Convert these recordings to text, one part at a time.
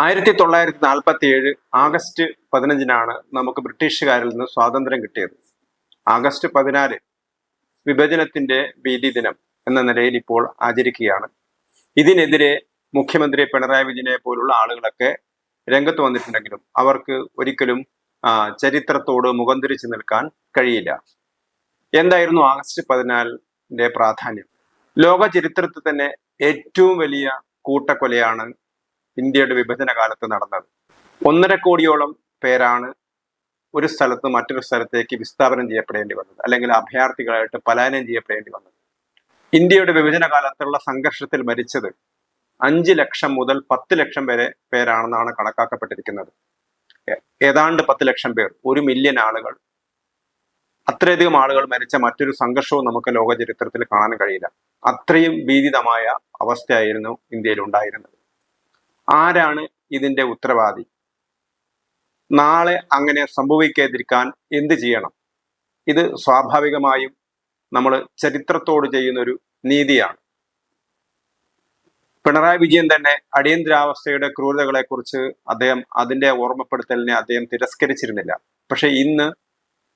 ആയിരത്തി തൊള്ളായിരത്തി നാൽപ്പത്തി ഏഴ് ആഗസ്റ്റ് പതിനഞ്ചിനാണ് നമുക്ക് ബ്രിട്ടീഷുകാരിൽ നിന്ന് സ്വാതന്ത്ര്യം കിട്ടിയത്. ആഗസ്റ്റ് പതിനാല് വിഭജനത്തിന്റെ ഭീതി ദിനം എന്ന നിലയിൽ ഇപ്പോൾ ആചരിക്കുകയാണ്. ഇതിനെതിരെ മുഖ്യമന്ത്രി പിണറായി വിജയനെ പോലുള്ള ആളുകളൊക്കെ രംഗത്ത് വന്നിട്ടുണ്ടെങ്കിലും അവർക്ക് ഒരിക്കലും ചരിത്രത്തോട് മുഖം തിരിച്ചു നിൽക്കാൻ കഴിയില്ല. എന്തായിരുന്നു ആഗസ്റ്റ് പതിനാലിന്റെ പ്രാധാന്യം? ലോക ചരിത്രത്തിൽ തന്നെ ഏറ്റവും വലിയ കൂട്ടക്കൊലയാണ് ഇന്ത്യയുടെ വിഭജന കാലത്ത് നടന്നത്. ഒന്നര കോടിയോളം പേരാണ് ഒരു സ്ഥലത്ത് മറ്റൊരു സ്ഥലത്തേക്ക് വിസ്ഥാപനം ചെയ്യപ്പെടേണ്ടി വന്നത്. അല്ലെങ്കിൽ അഭയാർത്ഥികളായിട്ട് പലായനം ചെയ്യപ്പെടേണ്ടി വന്നത്. ഇന്ത്യയുടെ വിഭജന കാലത്തുള്ള സംഘർഷത്തിൽ മരിച്ചത് അഞ്ച് ലക്ഷം മുതൽ പത്ത് ലക്ഷം വരെ പേരാണെന്നാണ് കണക്കാക്കപ്പെട്ടിരിക്കുന്നത്. ഏതാണ്ട് പത്ത് ലക്ഷം പേർ ഒരു മില്യൺ ആളുകൾ. അത്രയധികം ആളുകൾ മരിച്ച മറ്റൊരു സംഘർഷവും നമുക്ക് ലോക ചരിത്രത്തിൽ കാണാൻ കഴിയില്ല. അത്രയും ഭീതിതമായ അവസ്ഥയായിരുന്നു ഇന്ത്യയിൽ ഉണ്ടായിരുന്നത്. ആരാണ് ഇതിന്റെ ഉത്തരവാദി? നാളെ അങ്ങനെ സംഭവിക്കാതിരിക്കാൻ എന്ത് ചെയ്യണം? ഇത് സ്വാഭാവികമായും നമ്മൾ ചരിത്രത്തോട് ചെയ്യുന്നൊരു നീതിയാണ്. പിണറായി വിജയൻ തന്നെ അടിയന്തരാവസ്ഥയുടെ ക്രൂരതകളെക്കുറിച്ച് അദ്ദേഹം അതിന്റെ ഓർമ്മപ്പെടുത്തലിനെ അദ്ദേഹം തിരസ്കരിച്ചിരുന്നില്ല. പക്ഷെ ഇന്ന്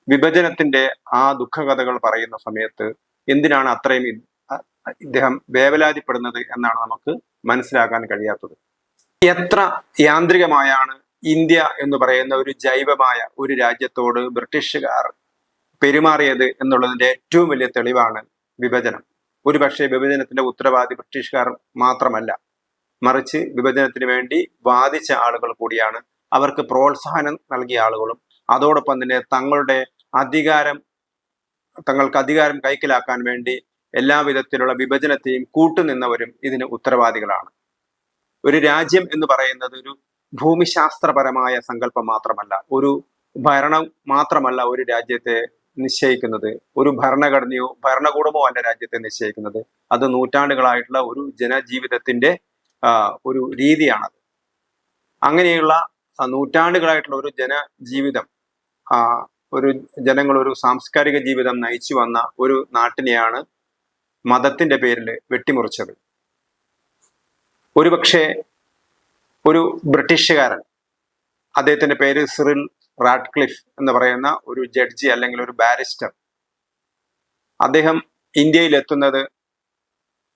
വിഭജനത്തിന്റെ ആ ദുഃഖകഥകൾ പറയുന്ന സമയത്ത് എന്തിനാണ് അത്രയും ഇദ്ദേഹം വേവലാതിപ്പെടുന്നത് എന്നാണ് നമുക്ക് മനസ്സിലാക്കാൻ കഴിയാത്തത്. എത്ര യാന്ത്രികമായാണ് ഇന്ത്യ എന്ന് പറയുന്ന ഒരു ജൈവമായ ഒരു രാജ്യത്തോട് ബ്രിട്ടീഷുകാർ പെരുമാറിയത് എന്നുള്ളതിന്റെ ഏറ്റവും വലിയ തെളിവാണ് വിഭജനം. ഒരുപക്ഷെ വിഭജനത്തിന്റെ ഉത്തരവാദി ബ്രിട്ടീഷുകാർ മാത്രമല്ല. മറിച്ച് വിഭജനത്തിന് വേണ്ടി വാദിച്ച ആളുകൾ കൂടിയാണ് അവർക്ക് പ്രോത്സാഹനം നൽകിയ ആളുകളും അതോടൊപ്പം തന്നെ തങ്ങളുടെ അധികാരം തങ്ങൾക്ക് അധികാരം കൈക്കലാക്കാൻ വേണ്ടി എല്ലാവിധത്തിലുള്ള വിഭജനത്തെയും കൂട്ടുനിന്നവരും ഇതിന് ഉത്തരവാദികളാണ്. ഒരു രാജ്യം എന്ന് പറയുന്നത് ഒരു ഭൂമിശാസ്ത്രപരമായ സങ്കല്പം മാത്രമല്ല ഒരു ഭരണം മാത്രമല്ല ഒരു രാജ്യത്തെ നിശ്ചയിക്കുന്നത്. ഒരു ഭരണഘടനയോ ഭരണകൂടമോ അല്ല രാജ്യത്തെ നിശ്ചയിക്കുന്നത്. അത് നൂറ്റാണ്ടുകളായിട്ടുള്ള ഒരു ജനജീവിതത്തിന്റെ ഒരു രീതിയാണത്. അങ്ങനെയുള്ള നൂറ്റാണ്ടുകളായിട്ടുള്ള ഒരു ജനജീവിതം ഒരു ജനങ്ങൾ ഒരു സാംസ്കാരിക ജീവിതം നയിച്ചു വന്ന ഒരു നാട്ടിനെയാണ് മതത്തിന്റെ പേരിൽ വെട്ടിമുറിച്ചത്. ഒരുപക്ഷെ ഒരു ബ്രിട്ടീഷുകാരൻ അദ്ദേഹത്തിന്റെ പേര് സിറിൽ റാഡ്ക്ലിഫ് എന്ന് പറയുന്ന ഒരു ജഡ്ജി അല്ലെങ്കിൽ ഒരു ബാരിസ്റ്റർ അദ്ദേഹം ഇന്ത്യയിൽ എത്തുന്നത്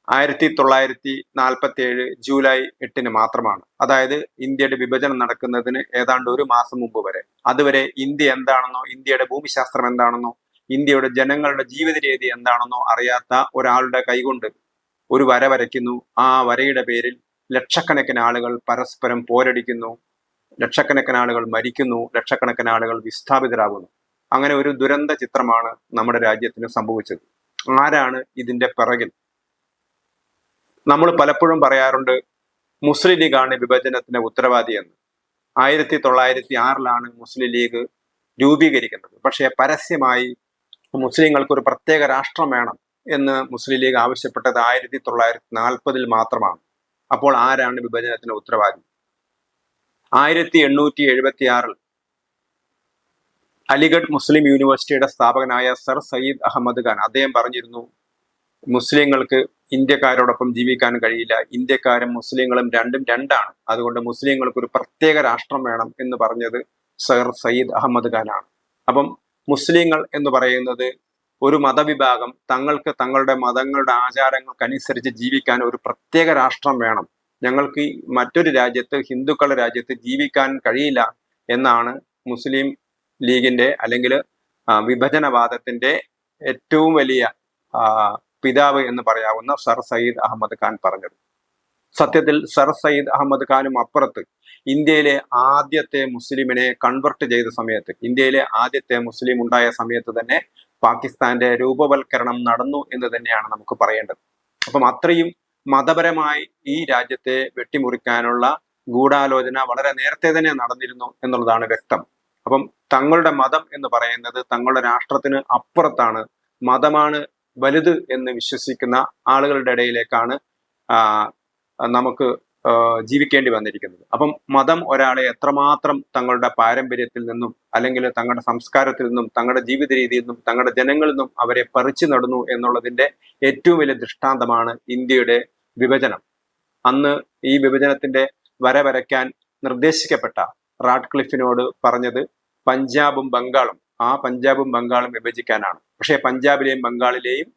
ആയിരത്തി തൊള്ളായിരത്തി നാൽപ്പത്തി ഏഴ് ജൂലൈ എട്ടിന് മാത്രമാണ്. അതായത് ഇന്ത്യയുടെ വിഭജനം നടക്കുന്നതിന് ഏതാണ്ട് ഒരു മാസം മുമ്പ് വരെ. അതുവരെ ഇന്ത്യ എന്താണെന്നോ ഇന്ത്യയുടെ ഭൂമിശാസ്ത്രം എന്താണെന്നോ ഇന്ത്യയുടെ ജനങ്ങളുടെ ജീവിത രീതി എന്താണെന്നോ അറിയാത്ത ഒരാളുടെ കൈകൊണ്ട് ഒരു വര വരയ്ക്കുന്നു. ആ വരയുടെ പേരിൽ ലക്ഷക്കണക്കിന് ആളുകൾ പരസ്പരം പോരടിക്കുന്നു. ലക്ഷക്കണക്കിന് ആളുകൾ മരിക്കുന്നു. ലക്ഷക്കണക്കിന് ആളുകൾ വിസ്ഥാപിതരാകുന്നു. അങ്ങനെ ഒരു ദുരന്ത ചിത്രമാണ് നമ്മുടെ രാജ്യത്തിന് സംഭവിച്ചത്. ആരാണ് ഇതിന്റെ പിറകിൽ? നമ്മൾ പലപ്പോഴും പറയാറുണ്ട് മുസ്ലിം ലീഗാണ് വിഭജനത്തിന്റെ ഉത്തരവാദി എന്ന് ആയിരത്തി തൊള്ളായിരത്തി ആറിലാണ് മുസ്ലിം ലീഗ് രൂപീകരിക്കുന്നത്. പക്ഷേ പരസ്യമായി മുസ്ലിങ്ങൾക്ക് ഒരു പ്രത്യേക രാഷ്ട്രം വേണം എന്ന് മുസ്ലിം ലീഗ് ആവശ്യപ്പെട്ടത് ആയിരത്തി തൊള്ളായിരത്തി നാൽപ്പതിൽ മാത്രമാണ്. അപ്പോൾ ആരാണ് വിഭജനത്തിന്റെ ഉത്തരവാദി? ആയിരത്തി എണ്ണൂറ്റി എഴുപത്തി ആറിൽ അലിഗഡ് മുസ്ലിം യൂണിവേഴ്സിറ്റിയുടെ സ്ഥാപകനായ സർ സയ്യിദ് അഹമ്മദ് ഖാൻ അദ്ദേഹം പറഞ്ഞിരുന്നു മുസ്ലിങ്ങൾക്ക് ഇന്ത്യക്കാരോടൊപ്പം ജീവിക്കാൻ കഴിയില്ല. ഇന്ത്യക്കാരും മുസ്ലിങ്ങളും രണ്ടും രണ്ടാണ്. അതുകൊണ്ട് മുസ്ലിങ്ങൾക്ക് ഒരു പ്രത്യേക രാഷ്ട്രം വേണം എന്ന് പറഞ്ഞത് സർ സയ്യിദ് അഹമ്മദ് ഖാനാണ്. അപ്പം മുസ്ലിങ്ങൾ എന്ന് പറയുന്നത് ഒരു മതവിഭാഗം തങ്ങൾക്ക് തങ്ങളുടെ മതങ്ങളുടെ ആചാരങ്ങൾക്കനുസരിച്ച് ജീവിക്കാൻ ഒരു പ്രത്യേക രാഷ്ട്രം വേണം. ഞങ്ങൾക്ക് മറ്റൊരു രാജ്യത്ത് ഹിന്ദുക്കളുടെ രാജ്യത്ത് ജീവിക്കാൻ കഴിയില്ല എന്നാണ് മുസ്ലിം ലീഗിന്റെ അല്ലെങ്കിൽ വിഭജനവാദത്തിന്റെ ഏറ്റവും വലിയ പിതാവ് എന്ന് പറയാവുന്ന സർ സയ്യിദ് അഹമ്മദ് ഖാൻ പറഞ്ഞത്. സത്യത്തിൽ സർ സയ്യിദ് അഹമ്മദ് ഖാനും അപ്പുറത്ത് ഇന്ത്യയിലെ ആദ്യത്തെ മുസ്ലിമിനെ കൺവെർട്ട് ചെയ്ത സമയത്ത് ഇന്ത്യയിലെ ആദ്യത്തെ മുസ്ലിം ഉണ്ടായ സമയത്ത് തന്നെ പാകിസ്ഥാന്റെ രൂപവൽക്കരണം നടന്നു എന്ന് തന്നെയാണ് നമുക്ക് പറയേണ്ടത്. അപ്പം അത്രയും മതപരമായി ഈ രാജ്യത്തെ വെട്ടിമുറിക്കാനുള്ള ഗൂഢാലോചന വളരെ നേരത്തെ തന്നെ നടന്നിരുന്നു എന്നുള്ളതാണ് വ്യക്തം. അപ്പം തങ്ങളുടെ മതം എന്ന് പറയുന്നത് തങ്ങളുടെ രാഷ്ട്രത്തിന് അപ്പുറത്താണ് മതമാണ് വലുത് എന്ന് വിശ്വസിക്കുന്ന ആളുകളുടെ ഇടയിലേക്കാണ് നമുക്ക് ജീവിക്കേണ്ടി വന്നിരിക്കുന്നത്. അപ്പം മതം ഒരാളെ എത്രമാത്രം തങ്ങളുടെ പാരമ്പര്യത്തിൽ നിന്നും അല്ലെങ്കിൽ തങ്ങളുടെ സംസ്കാരത്തിൽ നിന്നും തങ്ങളുടെ ജീവിത രീതിയിൽ നിന്നും തങ്ങളുടെ ജനങ്ങളിൽ നിന്നും അവരെ പറിച്ചു നടന്നു എന്നുള്ളതിന്റെ ഏറ്റവും വലിയ ദൃഷ്ടാന്തമാണ് ഇന്ത്യയുടെ വിഭജനം. അന്ന് ഈ വിഭജനത്തിന്റെ വര വരയ്ക്കാൻ നിർദ്ദേശിക്കപ്പെട്ട റാഡ്ക്ലിഫിനോട് പറഞ്ഞത് പഞ്ചാബും ബംഗാളും. ആ പഞ്ചാബും ബംഗാളും വിഭജിക്കാനാണ്. പക്ഷേ പഞ്ചാബിലെയും ബംഗാളിലെയും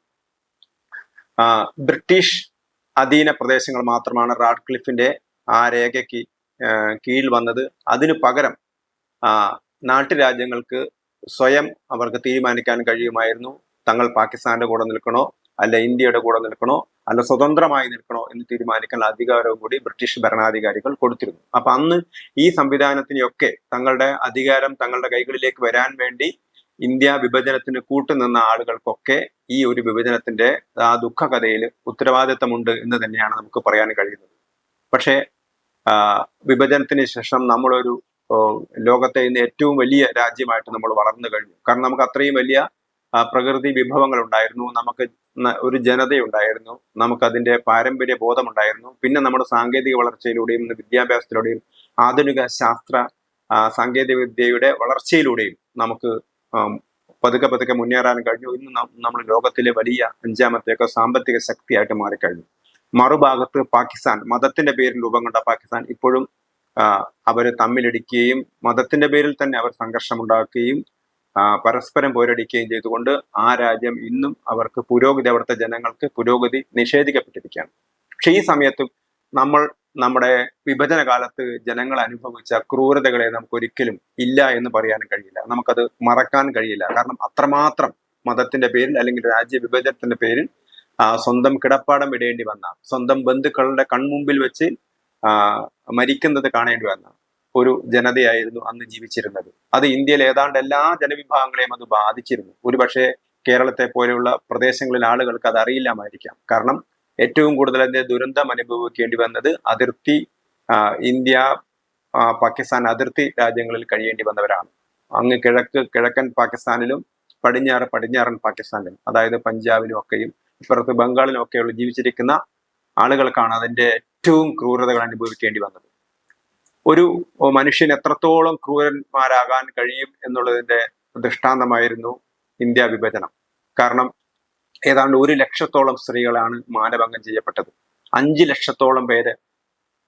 ബ്രിട്ടീഷ് അധീന പ്രദേശങ്ങൾ മാത്രമാണ് റാഡ്ക്ലിഫിന്റെ ആ രേഖയ്ക്ക് കീഴിൽ വന്നത്. അതിനു പകരം നാട്ടുരാജ്യങ്ങൾക്ക് സ്വയം അവർക്ക് തീരുമാനിക്കാൻ കഴിയുമായിരുന്നു. തങ്ങൾ പാകിസ്ഥാന്റെ കൂടെ നിൽക്കണോ അല്ല ഇന്ത്യയുടെ കൂടെ നിൽക്കണോ അല്ല സ്വതന്ത്രമായി നിൽക്കണോ എന്ന് തീരുമാനിക്കാൻ അധികാരവും കൂടി ബ്രിട്ടീഷ് ഭരണാധികാരികൾ കൊടുത്തിരുന്നു. അപ്പൊ അന്ന് ഈ സംവിധാനത്തിനെയൊക്കെ തങ്ങളുടെ അധികാരം തങ്ങളുടെ കൈകളിലേക്ക് വരാൻ വേണ്ടി ഇന്ത്യ വിഭജനത്തിന് കൂട്ടുനിന്ന ആളുകൾക്കൊക്കെ ഈ ഒരു വിഭജനത്തിന്റെ ആ ദുഃഖകഥയിൽ ഉത്തരവാദിത്തമുണ്ട് എന്ന് തന്നെയാണ് നമുക്ക് പറയാൻ കഴിയുന്നത്. പക്ഷേ വിഭജനത്തിന് ശേഷം നമ്മളൊരു ലോകത്തെ ഇന്ന് ഏറ്റവും വലിയ രാജ്യമായിട്ട് നമ്മൾ വളർന്നു കഴിഞ്ഞു. കാരണം നമുക്ക് അത്രയും വലിയ പ്രകൃതി വിഭവങ്ങൾ ഉണ്ടായിരുന്നു. നമുക്ക് ഒരു ജനതയുണ്ടായിരുന്നു. നമുക്കതിന്റെ പാരമ്പര്യ ബോധമുണ്ടായിരുന്നു. പിന്നെ നമ്മുടെ സാങ്കേതിക വളർച്ചയിലൂടെയും വിദ്യാഭ്യാസത്തിലൂടെയും ആധുനിക ശാസ്ത്ര സാങ്കേതിക വിദ്യയുടെ വളർച്ചയിലൂടെയും നമുക്ക് പതുക്കെ പതുക്കെ മുന്നേറാൻ കഴിഞ്ഞു. ഇന്ന് നമ്മൾ ലോകത്തിലെ വലിയ അഞ്ചാമത്തെയൊക്കെ സാമ്പത്തിക ശക്തിയായിട്ട് മാറിക്കഴിഞ്ഞു. മറുഭാഗത്ത് പാകിസ്ഥാൻ മതത്തിന്റെ പേരിൽ രൂപം കൊണ്ട പാകിസ്ഥാൻ ഇപ്പോഴും അവർ തമ്മിലിടിക്കുകയും മതത്തിന്റെ പേരിൽ തന്നെ അവർ സംഘർഷമുണ്ടാക്കുകയും പരസ്പരം പോരടിക്കുകയും ചെയ്തുകൊണ്ട് ആ രാജ്യം ഇന്നും അവർക്ക് പുരോഗതി അവിടുത്തെ ജനങ്ങൾക്ക് പുരോഗതി നിഷേധിക്കപ്പെട്ടിരിക്കുകയാണ്. പക്ഷെ ഈ സമയത്തും നമ്മൾ നമ്മുടെ വിഭജന കാലത്ത് ജനങ്ങൾ അനുഭവിച്ച ക്രൂരതകളെ നമുക്ക് ഒരിക്കലും ഇല്ല എന്ന് പറയാനും കഴിയില്ല. നമുക്കത് മറക്കാൻ കഴിയില്ല. കാരണം അത്രമാത്രം മതത്തിന്റെ പേരിൽ അല്ലെങ്കിൽ രാജ്യ വിഭജനത്തിന്റെ പേരിൽ സ്വന്തം കിടപ്പാടം ഇടേണ്ടി വന്ന സ്വന്തം ബന്ധുക്കളുടെ കൺമുമ്പിൽ വെച്ച് മരിക്കുന്നത് കാണേണ്ടി വന്ന ഒരു ജനതയായിരുന്നു അന്ന് ജീവിച്ചിരുന്നത്. അത് ഇന്ത്യയിൽ ഏതാണ്ട് എല്ലാ ജനവിഭാഗങ്ങളെയും അത് ബാധിച്ചിരുന്നു. ഒരുപക്ഷെ കേരളത്തെ പോലെയുള്ള പ്രദേശങ്ങളിൽ ആളുകൾക്ക് അത് അറിയില്ലാമായിരിക്കാം. കാരണം ഏറ്റവും കൂടുതൽ അതിന്റെ ദുരന്തം അനുഭവിക്കേണ്ടി വന്നത് അതിർത്തി ഇന്ത്യ പാകിസ്ഥാൻ അതിർത്തി രാജ്യങ്ങളിൽ കഴിയേണ്ടി വന്നവരാണ്. അങ്ങ് കിഴക്ക് കിഴക്കൻ പാകിസ്ഥാനിലും പടിഞ്ഞാറ് പടിഞ്ഞാറൻ പാകിസ്ഥാനിലും അതായത് പഞ്ചാബിലും ഒക്കെയും ഇപ്പുറത്ത് ബംഗാളിലും ഒക്കെയുള്ള ജീവിച്ചിരിക്കുന്ന ആളുകൾക്കാണ് അതിന്റെ ഏറ്റവും ക്രൂരതകൾ അനുഭവിക്കേണ്ടി വന്നത്. ഒരു മനുഷ്യൻ എത്രത്തോളം ക്രൂരന്മാരാകാൻ കഴിയും എന്നുള്ളതിന്റെ ദൃഷ്ടാന്തമായിരുന്നു ഇന്ത്യ വിഭജനം. കാരണം ഏതാണ്ട് ഒരു ലക്ഷത്തോളം സ്ത്രീകളാണ് മാനഭംഗം ചെയ്യപ്പെട്ടത്. അഞ്ച് ലക്ഷത്തോളം പേര്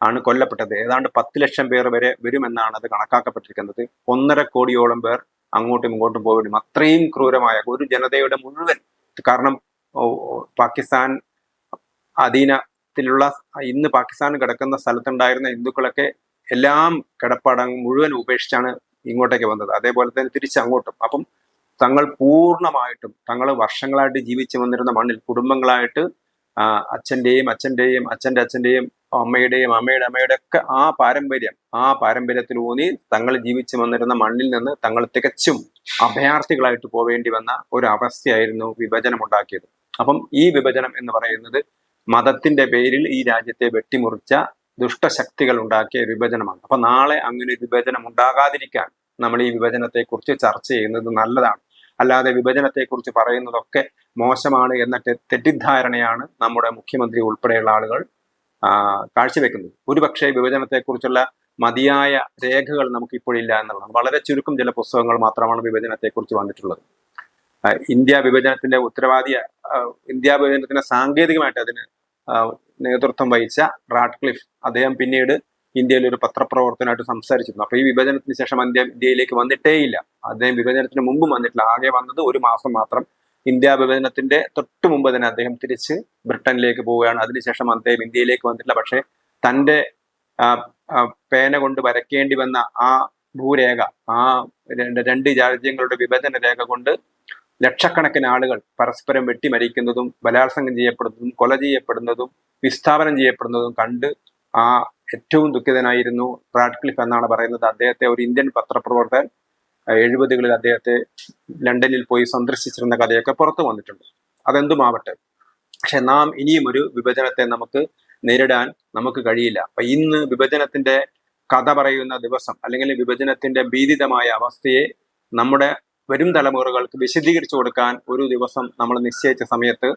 ആണ് കൊല്ലപ്പെട്ടത്. ഏതാണ്ട് പത്ത് ലക്ഷം പേർ വരെ വരുമെന്നാണ് അത് കണക്കാക്കപ്പെട്ടിരിക്കുന്നത്. ഒന്നര കോടിയോളം പേർ അങ്ങോട്ടും ഇങ്ങോട്ടും പോകും അത്രയും ക്രൂരമായ ഒരു ജനതയുടെ മുഴുവൻ കാരണം പാകിസ്ഥാൻ അധീനത്തിലുള്ള ഇന്ന് പാകിസ്ഥാൻ കിടക്കുന്ന സ്ഥലത്തുണ്ടായിരുന്ന ഹിന്ദുക്കളൊക്കെ എല്ലാം കിടപ്പാടം മുഴുവൻ ഉപേക്ഷിച്ചാണ് ഇങ്ങോട്ടേക്ക് വന്നത്. അതേപോലെ തന്നെ തിരിച്ചങ്ങോട്ടും. അപ്പം തങ്ങൾ പൂർണമായിട്ടും തങ്ങൾ വർഷങ്ങളായിട്ട് ജീവിച്ചു വന്നിരുന്ന മണ്ണിൽ കുടുംബങ്ങളായിട്ട് അച്ഛന്റെയും അച്ഛന്റെയും അച്ഛന്റെ അച്ഛന്റെയും അമ്മയുടെയും അമ്മയുടെ അമ്മയുടെ ഒക്കെ ആ പാരമ്പര്യം ആ പാരമ്പര്യത്തിൽ ഊന്നി തങ്ങൾ ജീവിച്ചു വന്നിരുന്ന മണ്ണിൽ നിന്ന് തങ്ങൾ തികച്ചും അഭയാർത്ഥികളായിട്ട് പോവേണ്ടി വന്ന ഒരു അവസ്ഥയായിരുന്നു വിഭജനം ഉണ്ടാക്കിയത് അപ്പം ഈ വിഭജനം എന്ന് പറയുന്നത് മതത്തിന്റെ പേരിൽ ഈ രാജ്യത്തെ വെട്ടിമുറിച്ച ദുഷ്ടശക്തികൾ ഉണ്ടാക്കിയ വിഭജനമാണ്. അപ്പൊ നാളെ അങ്ങനെ വിഭജനം ഉണ്ടാകാതിരിക്കാൻ നമ്മൾ ഈ വിഭജനത്തെ കുറിച്ച് ചർച്ച ചെയ്യുന്നത് നല്ലതാണ്. അല്ലാതെ വിഭജനത്തെക്കുറിച്ച് പറയുന്നതൊക്കെ മോശമാണ് എന്ന തെറ്റിദ്ധാരണയാണ് നമ്മുടെ മുഖ്യമന്ത്രി ഉൾപ്പെടെയുള്ള ആളുകൾ കാഴ്ചവെക്കുന്നത്. ഒരുപക്ഷെ വിഭജനത്തെക്കുറിച്ചുള്ള മതിയായ രേഖകൾ നമുക്ക് ഇപ്പോഴില്ല എന്നുള്ളതാണ്. വളരെ ചുരുക്കം ചില പുസ്തകങ്ങൾ മാത്രമാണ് വിഭജനത്തെക്കുറിച്ച് വന്നിട്ടുള്ളത്. ഇന്ത്യ വിഭജനത്തിന്റെ ഉത്തരവാദി ഇന്ത്യ വിഭജനത്തിന് സാങ്കേതികമായിട്ട് അതിന് നേതൃത്വം വഹിച്ച റാഡ്ക്ലിഫ് അദ്ദേഹം പിന്നീട് ഇന്ത്യയിൽ ഒരു പത്രപ്രവർത്തനമായിട്ട് സംസാരിച്ചിരുന്നു. അപ്പൊ ഈ വിഭജനത്തിന് ശേഷം ഇന്ത്യ ഇന്ത്യയിലേക്ക് വന്നിട്ടേയില്ല. അദ്ദേഹം വിഭജനത്തിന് മുമ്പ് വന്നിട്ടില്ല. ആകെ വന്നത് ഒരു മാസം മാത്രം ഇന്ത്യ വിഭജനത്തിന്റെ തൊട്ട് മുമ്പ് തന്നെ അദ്ദേഹം തിരിച്ച് ബ്രിട്ടനിലേക്ക് പോവുകയാണ്. അതിനുശേഷം അദ്ദേഹം ഇന്ത്യയിലേക്ക് വന്നിട്ടില്ല. പക്ഷേ ആ, പേന കൊണ്ട് വരയ്ക്കേണ്ടി വന്ന ആ ഭൂരേഖ ആ രണ്ട് രാജ്യങ്ങളുടെ വിഭജന രേഖ കൊണ്ട് ലക്ഷക്കണക്കിന് ആളുകൾ പരസ്പരം വെട്ടിമരിക്കുന്നതും ബലാത്സംഗം ചെയ്യപ്പെടുന്നതും കൊല ചെയ്യപ്പെടുന്നതും വിസ്ഥാപനം ചെയ്യപ്പെടുന്നതും കണ്ട് ആ ഏറ്റവും ദുഃഖിതനായിരുന്നു റാഡ്ക്ലിഫ് എന്നാണ് പറയുന്നത്. അദ്ദേഹത്തെ ഒരു ഇന്ത്യൻ പത്രപ്രവർത്തകൻ എഴുപതുകളിൽ അദ്ദേഹത്തെ ലണ്ടനിൽ പോയി സന്ദർശിച്ചിരുന്ന കഥയൊക്കെ പുറത്തു വന്നിട്ടുണ്ട്. അതെന്തുമാവട്ടെ പക്ഷെ നാം ഇനിയും ഒരു വിഭജനത്തെ നമുക്ക് നേരിടാൻ നമുക്ക് കഴിയില്ല. അപ്പൊ ഇന്ന് വിഭജനത്തിന്റെ കഥ പറയുന്ന ദിവസം അല്ലെങ്കിൽ വിഭജനത്തിന്റെ ഭീതിതമായ അവസ്ഥയെ നമ്മുടെ വരും തലമുറകൾക്ക് വിശദീകരിച്ചു കൊടുക്കാൻ ഒരു ദിവസം നമ്മൾ നിശ്ചയിച്ച സമയത്ത്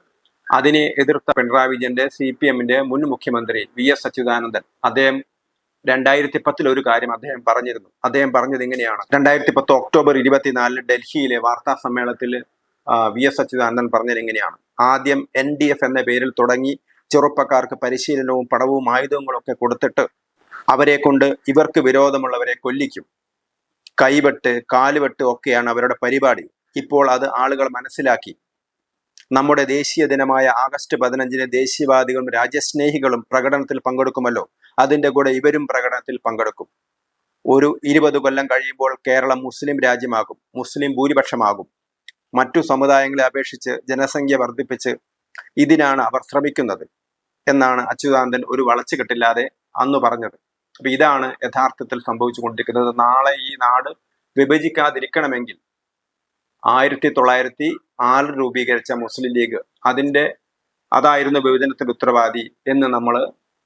അതിനെ എതിർത്ത പിണറായി വിജയന്റെ സി പി എമ്മിന്റെ മുൻ മുഖ്യമന്ത്രി വി എസ് അച്യുതാനന്ദൻ അദ്ദേഹം രണ്ടായിരത്തി പത്തിൽ ഒരു കാര്യം അദ്ദേഹം പറഞ്ഞിരുന്നു. അദ്ദേഹം പറഞ്ഞത് ഇങ്ങനെയാണ്. രണ്ടായിരത്തി പത്ത് ഒക്ടോബർ ഇരുപത്തിനാലിന് ഡൽഹിയിലെ വാർത്താ സമ്മേളനത്തിൽ വി എസ് അച്യുതാനന്ദൻ പറഞ്ഞത് ഇങ്ങനെയാണ്. ആദ്യം എൻ ഡി എഫ് എന്ന പേരിൽ തുടങ്ങി ചെറുപ്പക്കാർക്ക് പരിശീലനവും പടവും ആയുധങ്ങളൊക്കെ കൊടുത്തിട്ട് അവരെ കൊണ്ട് ഇവർക്ക് വിരോധമുള്ളവരെ കൊല്ലിക്കും. കൈവെട്ട് കാലുവെട്ട് ഒക്കെയാണ് അവരുടെ പരിപാടി. ഇപ്പോൾ അത് ആളുകൾ മനസ്സിലാക്കി. നമ്മുടെ ദേശീയ ദിനമായ ആഗസ്റ്റ് പതിനഞ്ചിന് ദേശീയവാദികളും രാജ്യസ്നേഹികളും പ്രകടനത്തിൽ പങ്കെടുക്കുമല്ലോ. അതിന്റെ കൂടെ ഇവരും പ്രകടനത്തിൽ പങ്കെടുക്കും. ഒരു ഇരുപത് കൊല്ലം കഴിയുമ്പോൾ കേരളം മുസ്ലിം രാജ്യമാകും മുസ്ലിം ഭൂരിപക്ഷമാകും. മറ്റു സമുദായങ്ങളെ അപേക്ഷിച്ച് ജനസംഖ്യ വർദ്ധിപ്പിച്ച് ഇതിനാണ് അവർ ശ്രമിക്കുന്നത് എന്നാണ് അച്യുതാനന്ദൻ ഒരു വളച്ചു കെട്ടില്ലാതെ അന്ന് പറഞ്ഞത്. അപ്പൊ ഇതാണ് യഥാർത്ഥത്തിൽ സംഭവിച്ചുകൊണ്ടിരിക്കുന്നത്. നാളെ ഈ നാട് വിഭജിക്കാതിരിക്കണമെങ്കിൽ ആയിരത്തി തൊള്ളായിരത്തി ആറിൽ രൂപീകരിച്ച മുസ്ലിം ലീഗ് അതിന്റെ അതായിരുന്നു വിഭജനത്തിന്റെ ഉത്തരവാദി എന്ന് നമ്മൾ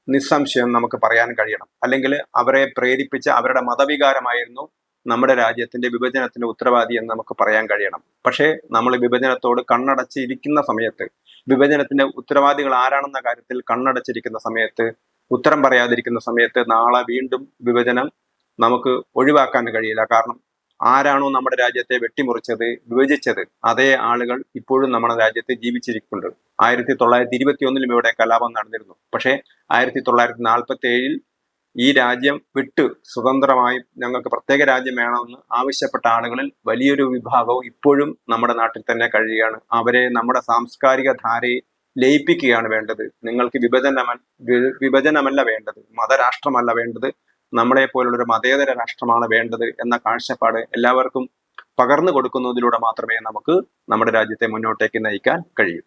നിസ്സംശയം നമുക്ക് പറയാൻ കഴിയണം. അല്ലെങ്കിൽ അവരെ പ്രേരിപ്പിച്ച അവരുടെ മതവികാരമായിരുന്നു നമ്മുടെ രാജ്യത്തിന്റെ വിഭജനത്തിന്റെ ഉത്തരവാദി എന്ന് നമുക്ക് പറയാൻ കഴിയണം. പക്ഷേ നമ്മൾ വിഭജനത്തോട് കണ്ണടച്ചിരിക്കുന്ന സമയത്ത് വിഭജനത്തിന്റെ ഉത്തരവാദികൾ ആരാണെന്ന കാര്യത്തിൽ കണ്ണടച്ചിരിക്കുന്ന സമയത്ത് ഉത്തരം പറയാതിരിക്കുന്ന സമയത്ത് നാളെ വീണ്ടും വിഭജനം നമുക്ക് ഒഴിവാക്കാൻ കഴിയില്ല. കാരണം ആരാണോ നമ്മുടെ രാജ്യത്തെ വെട്ടിമുറിച്ചത് വിഭജിച്ചത് അതേ ആളുകൾ ഇപ്പോഴും നമ്മുടെ രാജ്യത്ത് ജീവിച്ചിരിക്കുന്നുണ്ട് ആയിരത്തി തൊള്ളായിരത്തി ഇരുപത്തി ഒന്നിലും ഇവിടെ കലാപം നടന്നിരുന്നു. പക്ഷേ ആയിരത്തി തൊള്ളായിരത്തി നാൽപ്പത്തി ഏഴിൽ ഈ രാജ്യം വിട്ട് സ്വതന്ത്രമായി ഞങ്ങൾക്ക് പ്രത്യേക രാജ്യം വേണമെന്ന് ആവശ്യപ്പെട്ട ആളുകളിൽ വലിയൊരു വിഭാഗവും ഇപ്പോഴും നമ്മുടെ നാട്ടിൽ തന്നെ കഴിയുകയാണ്. അവരെ നമ്മുടെ സാംസ്കാരിക ധാരയെ ലയിപ്പിക്കുകയാണ് വേണ്ടത്. നിങ്ങൾക്ക് വിഭജനമ വിഭജനമല്ല വേണ്ടത്. മതരാഷ്ട്രമല്ല വേണ്ടത്. നമ്മളെ പോലുള്ള ഒരു മതേതര രാഷ്ട്രമാണ് വേണ്ടത് എന്ന കാഴ്ചപ്പാട് എല്ലാവർക്കും പകർന്നു കൊടുക്കുന്നതിലൂടെ മാത്രമേ നമുക്ക് നമ്മുടെ രാജ്യത്തെ മുന്നോട്ടേക്ക് നയിക്കാൻ കഴിയൂ.